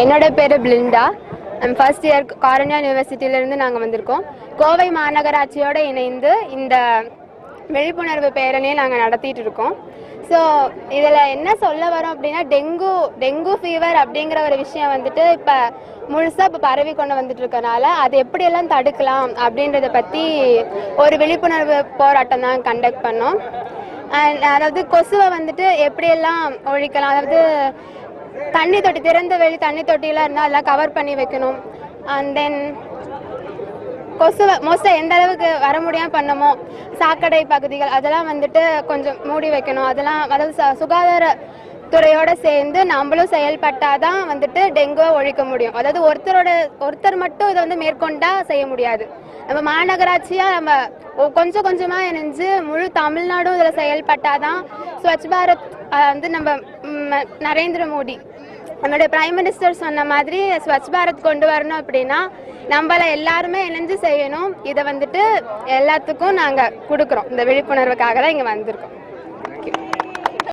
என்னோட பேர் பிளிண்டா. First year Karunya யூனிவர்சிட்டியிலேருந்து நாங்கள் வந்திருக்கோம். கோவை மாநகராட்சியோடு இணைந்து இந்த விழிப்புணர்வு பேரணியை நாங்கள் நடத்திட்டு இருக்கோம். ஸோ இதில் என்ன சொல்ல வரோம் அப்படின்னா டெங்கு டெங்கு ஃபீவர் அப்படிங்கிற ஒரு விஷயம் வந்துட்டு இப்போ முழுசாக இப்போ பரவி கொண்டு வந்துட்டு இருக்கனால அது எப்படியெல்லாம் தடுக்கலாம் அப்படின்றத பற்றி ஒரு விழிப்புணர்வு போராட்டம் தான் கண்டக்ட் பண்ணோம். அண்ட் அதாவது கொசுவை வந்துட்டு எப்படியெல்லாம் ஒழிக்கலாம் அதாவது தண்ணி தொட்டி திறந்த வெளி தண்ணி தொட்டிலாம் இருந்தால் எல்லாம் கவர் பண்ணி வைக்கணும். அண்ட் தென் கொசு மோஸ்ட்டாக எந்த அளவுக்கு வர முடியாமல் பண்ணமோ சாக்கடை பகுதிகள் அதெல்லாம் வந்துட்டு கொஞ்சம் மூடி வைக்கணும். அதெல்லாம் அதாவது ச- சுகாதார துறையோட சேர்ந்து நம்மளும் செயல்பட்டால் தான் வந்துட்டு டெங்குவை ஒழிக்க முடியும். அதாவது ஒருத்தரோட ஒருத்தர் மட்டும் இதை வந்து மேற்கொண்டா செய்ய முடியாது. நம்ம மாநகராட்சியாக நம்ம ஒ- கொஞ்சம் கொஞ்சமாக இணைஞ்சு முழு தமிழ்நாடும் இதில் செயல்பட்டால் தான் ஸ்வச் பாரத் வந்து நம்ம நரேந்திர மோடி. நம்மளுடைய பிரைம் மினிஸ்டர் சொன்ன மாதிரி ஸ்வச் பாரத் கொண்டு வரணும் அப்படின்னா நம்மள எல்லாருமே இணைஞ்சு செய்யணும். இதை வந்துட்டு எல்லாத்துக்கும் நாங்கள் கொடுக்குறோம். இந்த விழிப்புணர்வுக்காக தான் இங்கே வந்திருக்கோம்.